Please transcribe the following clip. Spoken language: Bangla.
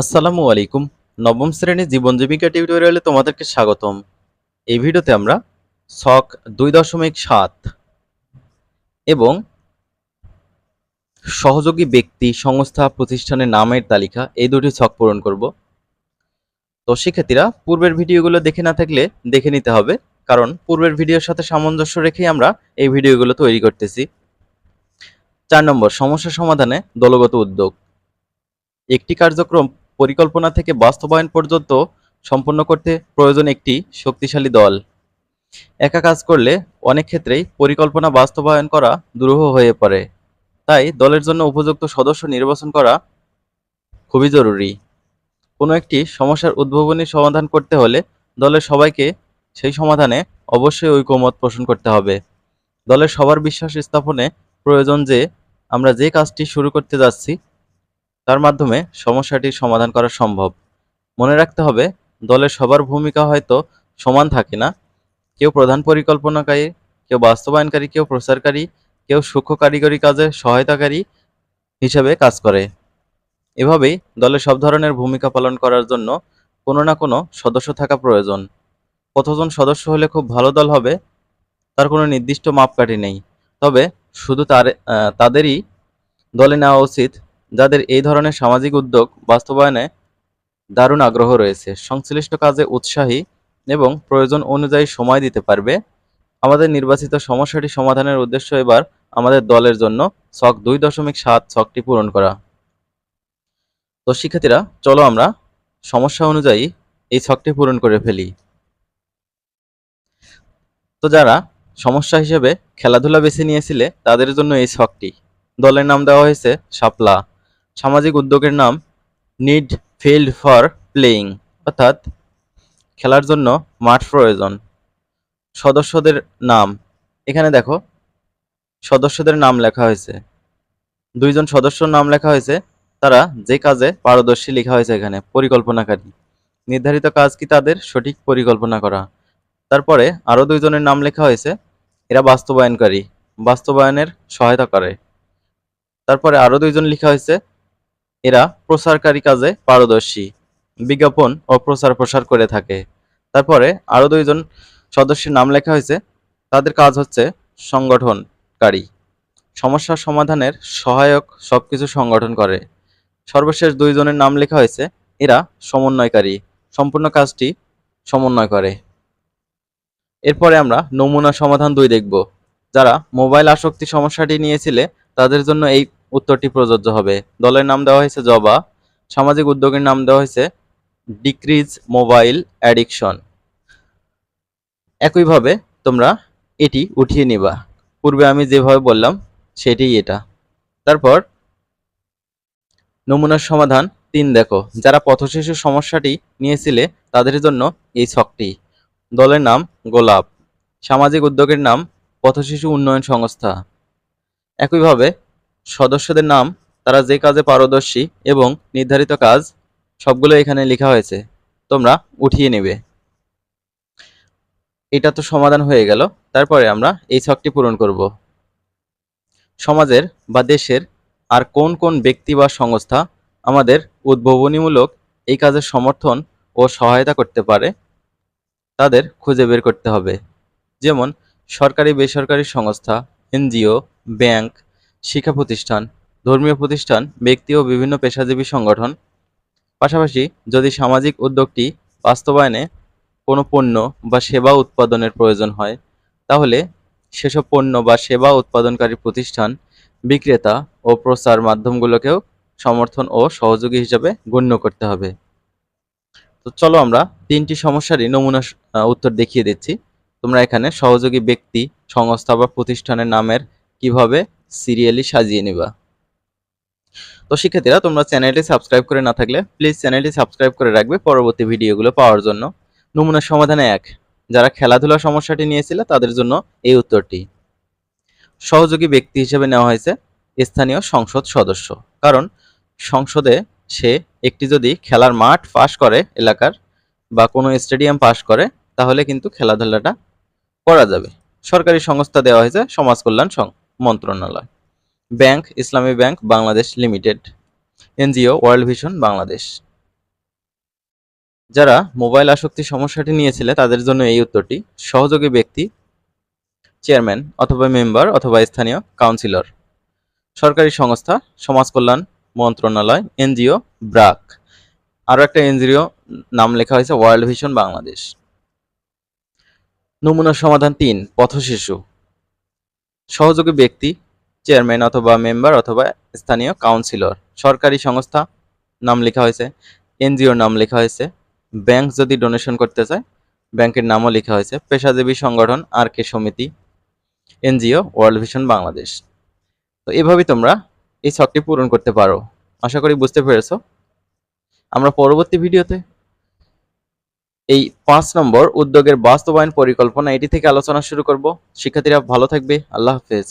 আসসালামু আলাইকুম। নবম শ্রেণির জীবন জীবিকা টিউটোরিয়ালে তোমাদেরকে স্বাগতম। এই ভিডিওতে আমরা ছক দুই দশমিক সাত এবং সহযোগী ব্যক্তি সংস্থা প্রতিষ্ঠানের নামের তালিকা এই দুটি ছক পূরণ করব। তো শিক্ষার্থীরা, পূর্বের ভিডিওগুলো দেখে না থাকলে দেখে নিতে হবে, কারণ পূর্বের ভিডিওর সাথে সামঞ্জস্য রেখেই আমরা এই ভিডিওগুলো তৈরি করতেছি। চার নম্বর, সমস্যা সমাধানে দলগত উদ্যোগ। একটি কার্যক্রম পরিকল্পনা থেকে বাস্তবায়ন পর্যন্ত সম্পন্ন করতে প্রয়োজন একটি শক্তিশালী দল। একা কাজ করলে অনেক ক্ষেত্রেই পরিকল্পনা বাস্তবায়ন করা দুরূহ হয়ে পড়ে। তাই দলের জন্য উপযুক্ত সদস্য নির্বাচন করা খুবই জরুরি। কোনো একটি সমস্যার উদ্ভাবনী সমাধান করতে হলে দলের সবাইকে সেই সমাধানে অবশ্যই ঐকমত পোষণ করতে হবে। দলের সবার বিশ্বাস স্থাপনে প্রয়োজন যে আমরা যে কাজটি শুরু করতে যাচ্ছি তার মাধ্যমে সমস্যাটির সমাধান করা সম্ভব। মনে রাখতে হবে দলের সবার ভূমিকা হয়তো সমান থাকে না। কেউ প্রধান পরিকল্পনাকারী, কেউ বাস্তবায়নকারী, কেউ প্রচারকারী, কেউ সূক্ষ্ম কারিগরি কাজে সহায়তাকারী হিসেবে কাজ করে। এভাবেই দলে সব ধরনের ভূমিকা পালন করার জন্য কোনো না কোনো সদস্য থাকা প্রয়োজন। কতজন সদস্য হলে খুব ভালো দল হবে, তার কোনো নির্দিষ্ট মাপকাঠি নেই। তবে শুধু তার তাদেরই দলে নেওয়া উচিত যাদের এই ধরনের সামাজিক উদ্যোগ বাস্তবায়নে দারুণ আগ্রহ রয়েছে। সংশ্লিষ্ট কাজে উৎসাহী এবং প্রয়োজন অনুযায়ী সময় দিতে পারবে। আমাদের নির্বাচিত সমস্যাটি সমাধানের উদ্দেশ্য এবার আমাদের দলের জন্য ছক দুই দশমিক সাত ছকটি পূরণ করা। তো শিক্ষার্থীরা, চলো আমরা সমস্যা অনুযায়ী এই ছকটি পূরণ করে ফেলি। তো যারা সমস্যা হিসেবে খেলাধুলা বেছে নিয়েছিলে, তাদের জন্য এই ছকটি। দলের নাম দেওয়া হয়েছে শাপলা সামাজিক উদ্যোগের নাম নিড ফিল্ড ফর প্লেয়িং অর্থাৎ খেলার জন্য মাঠ প্রয়োজন। সদস্যদের নাম, এখানে দেখো, সদস্যদের নাম লেখা হয়েছে। দুইজন সদস্যর নাম লেখা হয়েছে, তারা যে কাজে পারদর্শী লেখা হয়েছে এখানে, পরিকল্পনাকারী। নির্ধারিত কাজ কি তাদের? সঠিক পরিকল্পনা করা। তারপরে আরও দুইজনের নাম লেখা হয়েছে, এরা বাস্তবায়নকারী, বাস্তবায়নের সহায়তা করে। তারপরে আরও দুইজন লেখা হয়েছে এরা প্রচারকারী কাজে পারদর্শী, বিজ্ঞাপন ও প্রচার প্রসার করে থাকে। তারপরে আরও দুইজন সদস্যের নাম লেখা হয়েছে। তাদের কাজ হচ্ছে সংগঠনকারী। সমস্যা সমাধানের সহায়ক সবকিছু সংগঠন করে। সর্বশেষ দুইজনের নাম লেখা হয়েছে। এরা সমন্বয়কারী। সম্পূর্ণ কাজটি সমন্বয় করে। এরপরে আমরা নমুনা সমাধান দুই দেখব। যারা মোবাইল আসক্তি সমস্যাটি নিয়েছিলে, তাদের জন্য এই উত্তরটি প্রযোজ্য হবে। দলের নাম দেওয়া হয়েছে জবা, সামাজিক উদ্যোগের নাম দেওয়া হয়েছে ডিক্রিজ মোবাইল অ্যাডিকশন। একইভাবে তোমরা এটি উঠিয়ে নিবা। পূর্বে আমি যেভাবে বললাম, সেটাই এটা। তারপর নমুনার সমাধান তিন দেখো। যারা পথশিশু সমস্যাটি নিয়েছিলে, তাদের জন্য এই ছকটি। দলের নাম গোলাপ, সামাজিক উদ্যোগের নাম পথশিশু উন্নয়ন সংস্থা। একইভাবে সদস্যদের নাম, তারা যে কাজে পারদর্শী এবং নির্ধারিত কাজ, সবগুলো এখানে লেখা হয়েছে। তোমরা উঠিয়ে নেবে। এটা তো সমাধান হয়ে গেল। তারপরে আমরা এই ছকটি পূরণ করব। সমাজের বা দেশের আর কোন কোন ব্যক্তি বা সংস্থা আমাদের উদ্ভাবনীমূলক এই কাজের সমর্থন ও সহায়তা করতে পারে, তাদের খুঁজে বের করতে হবে। যেমন সরকারি বেসরকারি সংস্থা, এনজিও, ব্যাংক শিক্ষা প্রতিষ্ঠান, ধর্মীয় প্রতিষ্ঠান, ব্যক্তি ও বিভিন্ন পেশাজীবী সংগঠন। পাশাপাশি যদি সামাজিক উদ্যোগটি বাস্তবায়নে কোনো পণ্য বা সেবা উৎপাদনের প্রয়োজন হয়, তাহলে সেসব পণ্য বা সেবা উৎপাদনকারী প্রতিষ্ঠান বিক্রেতা ও প্রচার মাধ্যমগুলোকেও সমর্থন ও সহযোগী হিসাবে গণ্য করতে হবে। তো চলো আমরা তিনটি সমস্যারই নমুনা উত্তর দেখিয়ে দিচ্ছি। তোমরা এখানে সহযোগী ব্যক্তি, সংস্থা বা প্রতিষ্ঠানের নামের কীভাবে সিরিয়ালি সাজিয়ে নিবা। তো শিক্ষার্থীরা, তোমরা চ্যানেলটি সাবস্ক্রাইব করে না থাকলে প্লিজ চ্যানেলটি সাবস্ক্রাইব করে রাখবে পরবর্তী ভিডিওগুলো পাওয়ার জন্য। নমুনা সমাধানে এক, যারা খেলাধুলা সমস্যাটি নিয়েছিল তাদের জন্য এই উত্তরটি। সহযোগী ব্যক্তি হিসেবে নেওয়া হয়েছে স্থানীয় সংসদ সদস্য। কারণ সংসদে সে একটি যদি খেলার মাঠ পাশ করে এলাকার বা কোনো স্টেডিয়াম পাশ করে, তাহলে কিন্তু খেলাধুলাটা করা যাবে। সরকারি সংস্থা দেওয়া হয়েছে সমাজ কল্যাণ সং- মন্ত্রণালয়। Bank, Islami bank, Bangladesh limited. NGO, World Vision, Bangladesh. যারা মোবাইল আসক্তি সমস্যাটি নিয়েছিলে, তাদের জন্য এই উত্তরটি। সহযোগী ব্যক্তি, চেয়ারম্যান অথবা মেম্বার অথবা স্থানীয় কাউন্সিলর। সরকারি সংস্থা, সমাজ কল্যাণ মন্ত্রণালয়, এনজিও, ব্রাক। আরও একটা এনজিও নাম লেখা হয়েছে, ওয়ার্ল্ড ভিশন, বাংলাদেশ। নমুনা সমাধান তিন, পথশিশু। সহযোগী ব্যক্তি, চেয়ারম্যান অথবা মেম্বার অথবা স্থানীয় কাউন্সিলর। সরকারি সংস্থা নাম লেখা হয়েছে, এনজিওর নাম লেখা হয়েছে, ব্যাংক যদি ডোনেশন করতে চায়, ব্যাংকের নামও লেখা হয়েছে, পেশাজীবী সংগঠন আর কে সমিতি, এনজিও ওয়ার্ল্ড ভিশন বাংলাদেশ। তো এভাবেই তোমরা এই ছকটি পূরণ করতে পারো। আশা করি বুঝতে পেরেছ। আমরা পরবর্তী ভিডিওতে এই পাঁচ নম্বর উদ্যোগের বাস্তবায়ন পরিকল্পনা, এটি থেকে আলোচনা শুরু করব। শিক্ষার্থীরা ভালো থাকবে। আল্লাহ হাফেজ।